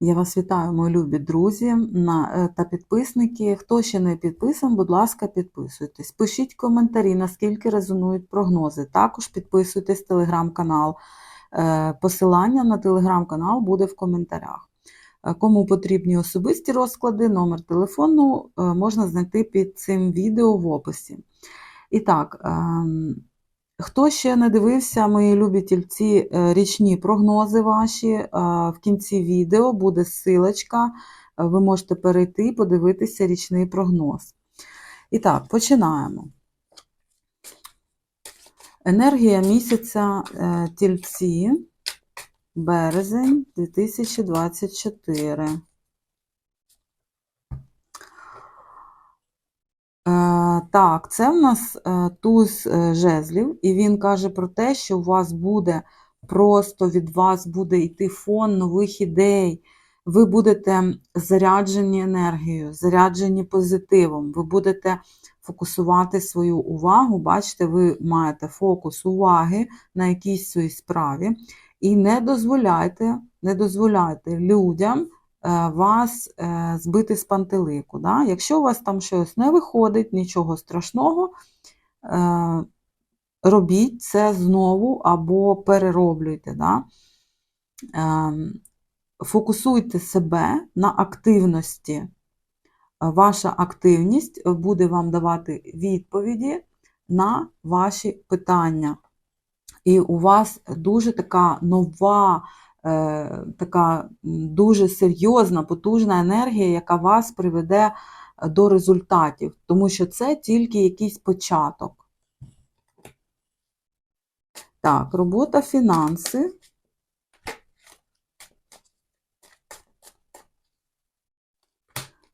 Я вас вітаю, мої любі друзі на- е, та підписники. Хто ще не підписаний, будь ласка, підписуйтесь. Пишіть коментарі, наскільки резонують прогнози. Також підписуйтесь в телеграм-канал. Е, Посилання на телеграм-канал буде в коментарях. Е, Кому потрібні особисті розклади, номер телефону можна знайти під цим відео в описі. І так, ем, Хто ще не дивився, мої любі тільці, е, річні прогнози ваші, е, в кінці відео буде ссилочка, е, ви можете перейти і подивитися річний прогноз. І так, починаємо. Енергія місяця тільці, березень 2024. Так, це в нас е, туз е, жезлів, і він каже про те, що у вас буде просто від вас буде йти фон нових ідей. Ви будете заряджені енергією, заряджені позитивом. Ви будете фокусувати свою увагу. Бачите, ви маєте фокус уваги на якійсь своїй справі. І не дозволяйте, не дозволяйте людям е, вас е, збити з пантелику. Да? Якщо у вас там щось не виходить, нічого страшного, е, робіть це знову або перероблюйте. Да? Е, Фокусуйте себе на активності. Ваша активність буде вам давати відповіді на ваші питання. І у вас дуже така нова, е, така дуже серйозна, потужна енергія, яка вас приведе до результатів, тому що це тільки якийсь початок. Так, робота, фінанси.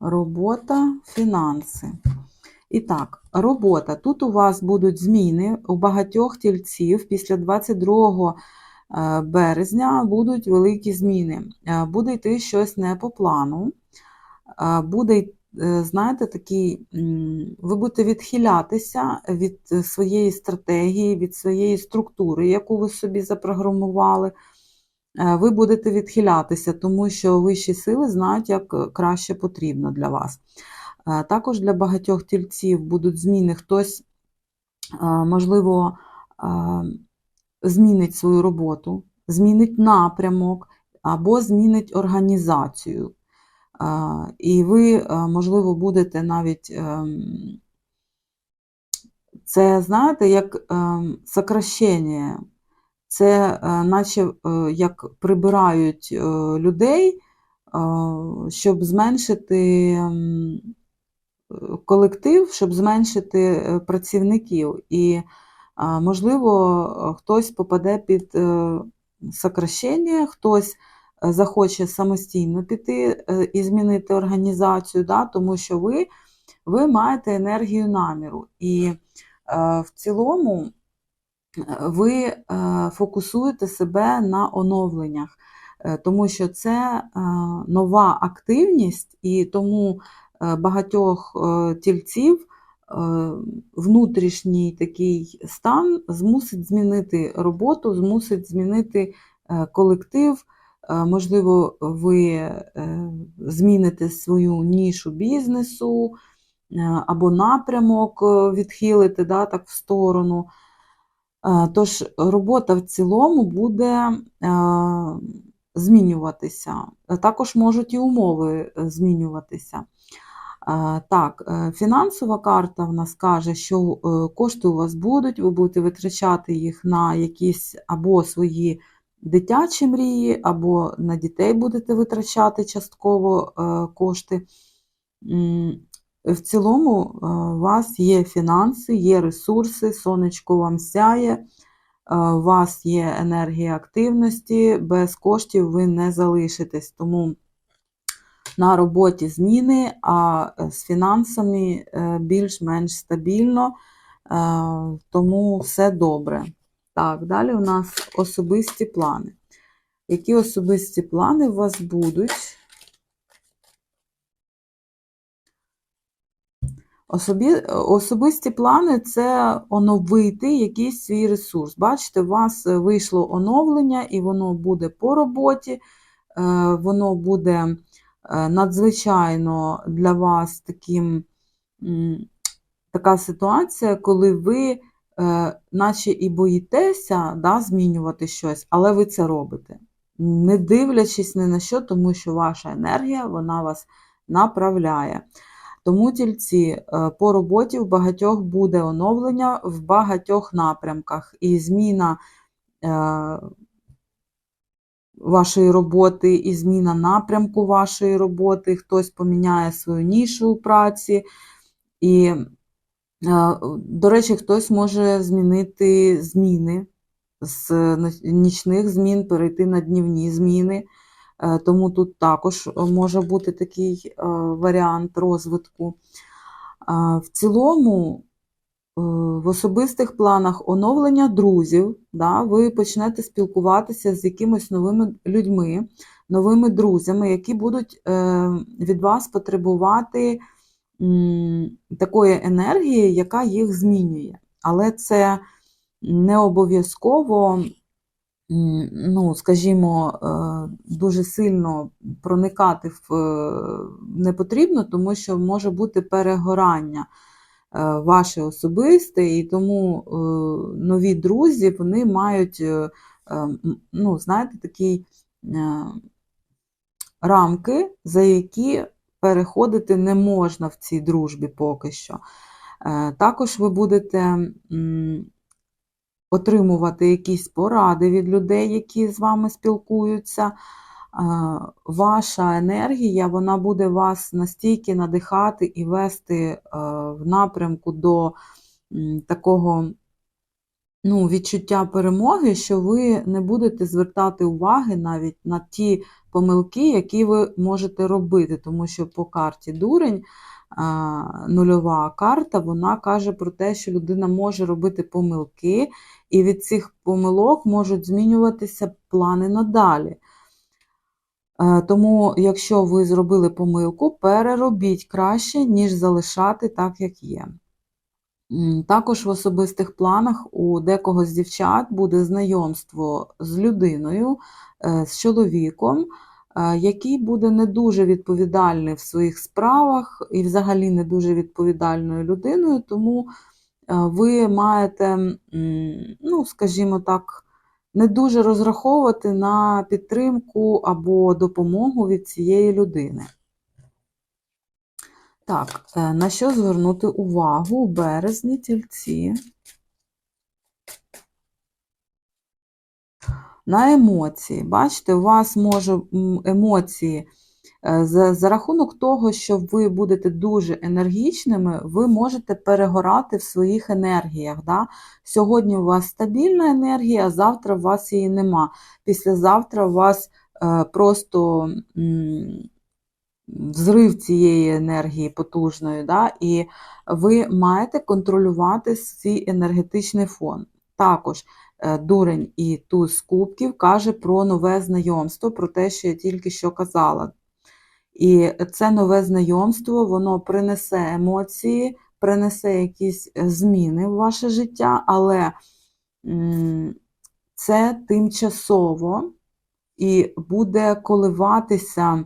Робота, фінанси. І так, робота. Тут у вас будуть зміни у багатьох тільців після 22 е, березня будуть великі зміни. Е, Буде йти щось не по плану. Е, Буде, е, знаєте, такий, ви будете відхилятися від е, своєї стратегії, від своєї структури, яку ви собі запрограмували. Е, Ви будете відхилятися, тому що вищі сили знають, як е, краще потрібно для вас. Е, Також для багатьох тільців будуть зміни. Хтось, е, можливо, е, змінить свою роботу, змінить напрямок або змінить організацію. І ви, е, можливо, будете навіть, ем, це, знаєте, як ем, сокращення. Це е, наче е, як прибирають людей, щоб зменшити колектив, щоб зменшити працівників. І, можливо, хтось попаде під е, сокращення, хтось е, захоче самостійно піти е, і змінити організацію, да, тому що ви, ви маєте енергію наміру. І е, в цілому ви е, фокусуєте себе на оновленнях, е, тому що це е, нова активність, і тому е, багатьох е, тільців е, внутрішній такий стан змусить змінити роботу, змусить змінити е, колектив. Е, Можливо, ви е, зміните свою нішу бізнесу е, або напрямок е, відхилите да, так, в сторону. Е, Тож робота в цілому буде е, змінюватися. Також можуть і умови е, змінюватися. Так, е, фінансова карта в нас каже, що е, кошти у вас будуть, ви будете витрачати їх на якісь або свої дитячі мрії, або на дітей будете витрачати частково е, кошти. В цілому у вас є фінанси, є ресурси, сонечко вам сяє, у вас є енергія активності, без коштів ви не залишитесь. Тому на роботі зміни, а е, з фінансами е, більш-менш стабільно, е, тому все добре. Так, далі у нас особисті плани. Які особисті плани у вас будуть? Особі, особисті плани це оновити якийсь свій ресурс. Бачите, у вас вийшло оновлення, і воно буде по роботі. воно буде надзвичайно для вас таким, така ситуація, коли ви е, наче і боїтеся да, змінювати щось, але ви це робите. Не дивлячись ні на що, тому що ваша енергія вона вас направляє. Тому тільці е, по роботі в багатьох буде оновлення в багатьох напрямках, і зміна е, вашої роботи, і зміна напрямку вашої роботи, хтось поміняє свою нішу у праці. І, е, до речі, хтось може змінити зміни з нічних змін, перейти на днівні зміни. Е, тому тут також може бути такий е, варіант розвитку. В цілому, в особистих планах оновлення друзів, да, ви почнете спілкуватися з якимись новими людьми, новими друзями, які будуть від вас потребувати такої енергії, яка їх змінює. Але це не обов'язково, ну, скажімо, е, дуже сильно проникати в е, не потрібно, тому що може бути перегорання е, ваше особисте, і тому нові друзі вони мають, ну, знаєте, такі рамки, за які переходити не можна в цій дружбі поки що. Е, також ви будете отримувати якісь поради від людей, які з вами спілкуються. Ваша енергія вона буде вас настільки надихати і вести е, в напрямку до такого ну, відчуття перемоги, що ви не будете звертати уваги навіть на ті помилки, які ви можете робити, тому що по карті дурень. Нульова карта, вона каже про те, що людина може робити помилки, і від цих помилок можуть змінюватися плани надалі. Е, тому, якщо ви зробили помилку, переробіть краще, ніж залишати так, як є. Також в особистих планах у декого з дівчат буде знайомство з людиною, е, з чоловіком, е, який буде не дуже відповідальний в своїх справах і взагалі не дуже відповідальною людиною, тому ви маєте, ну, скажімо так, не дуже розраховувати на підтримку або допомогу від цієї людини. Так, е, на що звернути увагу у березні тільці? На емоції. Бачите, у вас може емоції. Е, за, за рахунок того, що ви будете дуже енергічними, ви можете перегорати в своїх енергіях. Да? Сьогодні у вас стабільна енергія, а завтра у вас її нема. Післязавтра у вас е, просто. М взрив цієї енергії потужної, да, і ви маєте контролювати свій енергетичний фон. Також е, дурень і туз кубків каже про нове знайомство, про те, що я тільки що казала. І це нове знайомство, воно принесе емоції, принесе якісь зміни в ваше життя, але це тимчасово і буде коливатися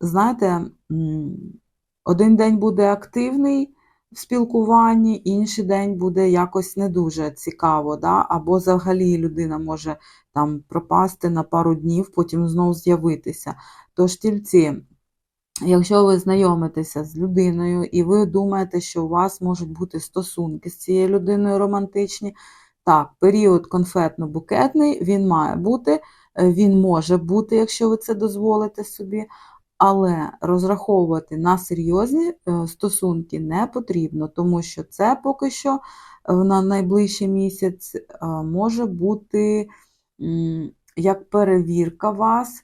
знаєте, один день буде активний в спілкуванні, інший день буде якось не дуже цікаво, да? або взагалі людина може там пропасти на пару днів, потім знову з'явитися. Тож тільці. Якщо ви знайомитеся з людиною і ви думаєте, що у вас можуть бути стосунки з цією людиною романтичні, так, період конфетно-букетний, він має бути, Е, він може бути, якщо ви це дозволите собі, але розраховувати на серйозні е, стосунки не потрібно, тому що це поки що е, на найближчий місяць може бути як перевірка вас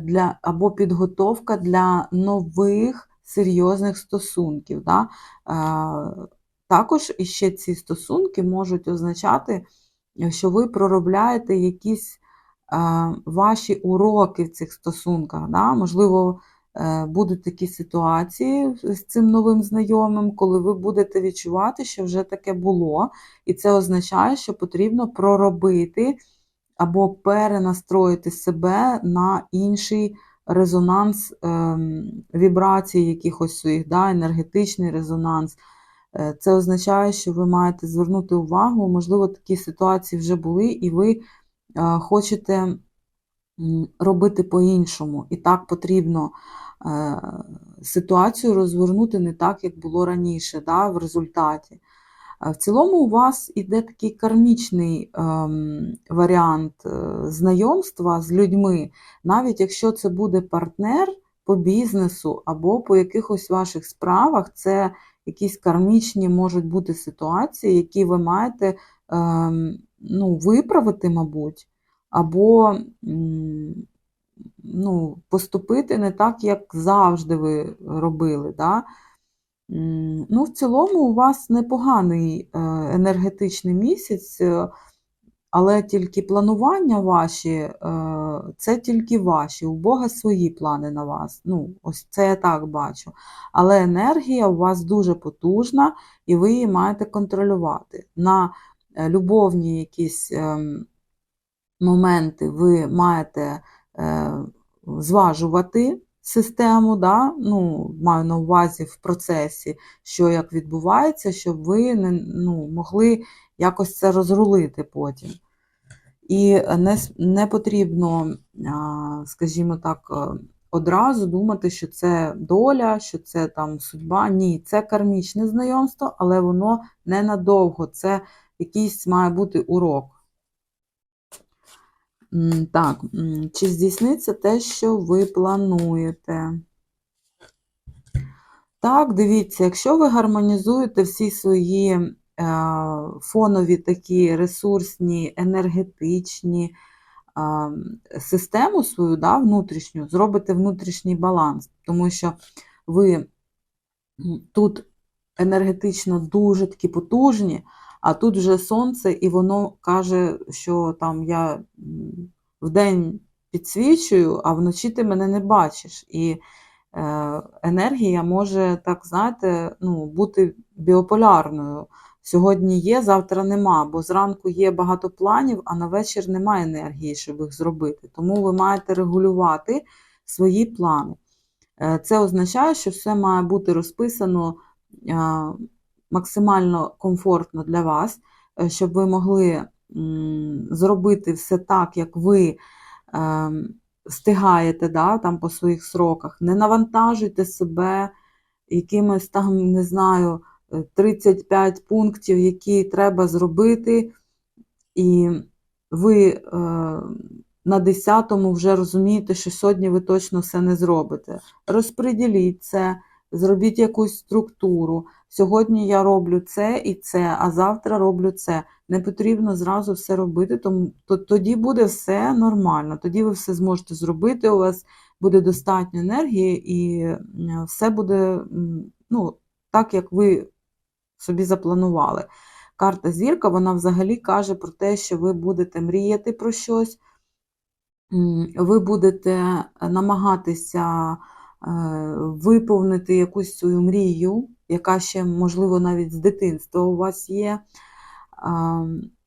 для, або підготовка для нових серйозних стосунків. Да? Також іще ці стосунки можуть означати, що ви проробляєте якісь ваші уроки в цих стосунках. Да? Можливо, е, будуть такі ситуації з цим новим знайомим, коли ви будете відчувати, що вже таке було, і це означає, що потрібно проробити або перенастроїти себе на інший резонанс ем, вібрацій якихось своїх, да, енергетичний резонанс. Е, Це означає, що ви маєте звернути увагу, можливо, такі ситуації вже були, і ви е, хочете робити по-іншому. І так потрібно е, ситуацію розвернути не так, як було раніше, да, в результаті. Е, В цілому у вас іде такий кармічний ем, варіант е, знайомства з людьми, навіть якщо це буде партнер по бізнесу або по якихось ваших справах, це якісь кармічні можуть бути ситуації, які ви маєте ем, ну, виправити, мабуть, або ну, поступити не так, як завжди ви робили. Да? Ну, в цілому, у вас непоганий е, енергетичний місяць, е, але тільки планування ваші, е, це тільки ваші. У Бога свої плани на вас. Ну, ось це я так бачу. Але енергія у вас дуже потужна, і ви її маєте контролювати. На любовні якісь ем, моменти ви маєте зважувати систему, да? ну, маю на увазі в процесі, що як відбувається, щоб ви не, ну, могли якось це розрулити потім. І не, не потрібно, скажімо так, е, одразу думати, що це доля, що це там судьба. Ні, це кармічне знайомство, але воно ненадовго. Це якийсь має бути урок. Так, чи здійсниться те, що ви плануєте? Так, дивіться, якщо ви гармонізуєте всі свої е, фонові такі ресурсні, енергетичні а, систему свою, да, внутрішню, зробите внутрішній баланс, тому що ви тут енергетично дуже такі потужні, а тут вже сонце, і воно каже, що там я вдень підсвічую, а вночі ти мене не бачиш. І е, енергія може, так знаєте, ну, бути біополярною. Сьогодні є, завтра нема, бо зранку є багато планів, а на вечір немає енергії, щоб їх зробити. Тому ви маєте регулювати свої плани. Е, Це означає, що все має бути розписано е, максимально комфортно для вас, е, щоб ви могли зробити все так, як ви е, встигаєте да, там по своїх сроках. Не навантажуйте себе якимось там, не знаю, е, 35 пунктів, які треба зробити, і ви е, на 10-му вже розумієте, що сьогодні ви точно все не зробите. Розподіліть це, зробіть якусь структуру. Сьогодні я роблю це і це, а завтра роблю це. Не потрібно зразу все робити, тому то, тоді буде все нормально. Тоді ви все зможете зробити. У вас буде достатньо енергії, і е, все буде ну, так, як ви собі запланували. Карта зірка, вона взагалі каже про те, що ви будете мріяти про щось, ви будете намагатися виповнити якусь свою мрію, яка ще, можливо, навіть з дитинства у вас є.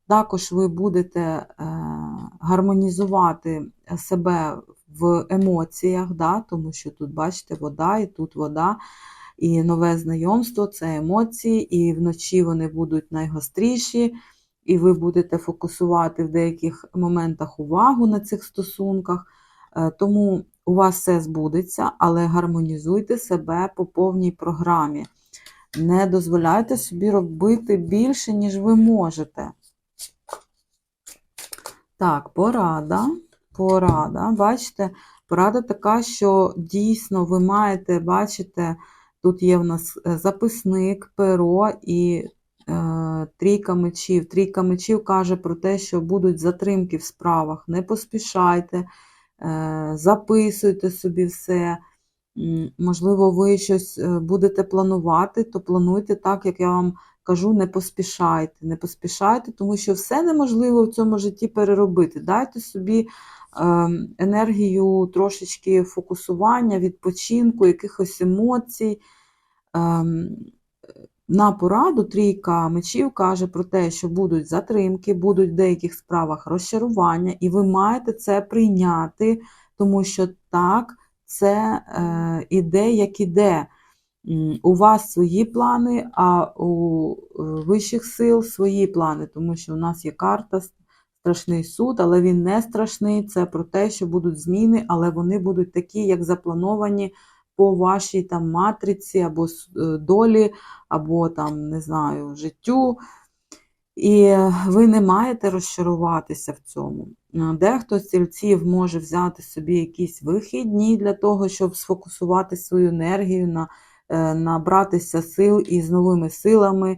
Також ви будете е, гармонізувати себе в емоціях, да, тому що тут, бачите, вода, і тут вода, і нове знайомство це емоції, і вночі вони будуть найгостріші, і ви будете фокусувати в деяких моментах увагу на цих стосунках. Е, Тому у вас все збудеться, але гармонізуйте себе по повній програмі. Не дозволяйте собі робити більше, ніж ви можете. Так, порада. Порада. Бачите, порада така, що дійсно ви маєте, бачите, тут є в нас е, записник, перо і е, трійка мечів. Трійка мечів каже про те, що будуть затримки в справах. Не поспішайте, записуйте собі все. Можливо, ви щось е, будете планувати, то плануйте так, як я вам кажу, не поспішайте. Не поспішайте, тому що все неможливо в цьому житті переробити. Дайте собі ем, енергію трошечки фокусування, відпочинку, якихось емоцій. На пораду трійка мечів каже про те, що будуть затримки, будуть в деяких справах розчарування, і ви маєте це прийняти, тому що так, це е, іде, як іде. У вас свої плани, а у е, вищих сил свої плани, тому що у нас є карта страшний суд, але він не страшний. Це про те, що будуть зміни, але вони будуть такі, як заплановані по вашій там матриці або е, долі, або там, не знаю, життю. І ви не маєте розчаруватися в цьому. Е, Дехто з тільців може взяти собі якісь вихідні для того, щоб сфокусувати свою енергію, на, е, набратися сил і з новими силами,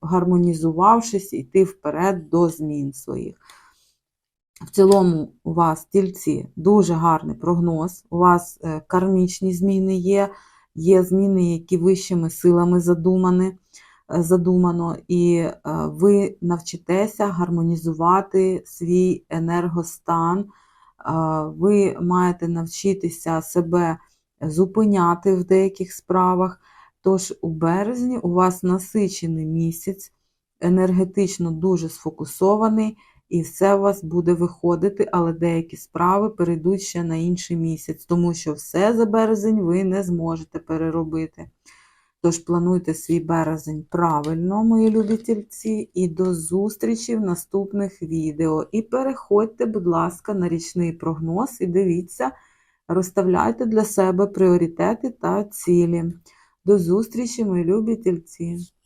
гармонізувавшись, йти вперед до змін своїх. В цілому у вас тільці дуже гарний прогноз, у вас е, кармічні зміни є, є зміни, які вищими силами задумані, е, задумано, і е, ви навчитеся гармонізувати свій енергостан. Ви маєте навчитися себе зупиняти в деяких справах. Тож у березні у вас насичений місяць, енергетично дуже сфокусований, і все у вас буде виходити, але деякі справи перейдуть ще на інший місяць, тому що все за березень ви не зможете переробити. Тож плануйте свій березень правильно, мої любі тільці, і до зустрічі в наступних відео. І переходьте, будь ласка, на річний прогноз і дивіться, розставляйте для себе пріоритети та цілі. До зустрічі, мої любі тільці!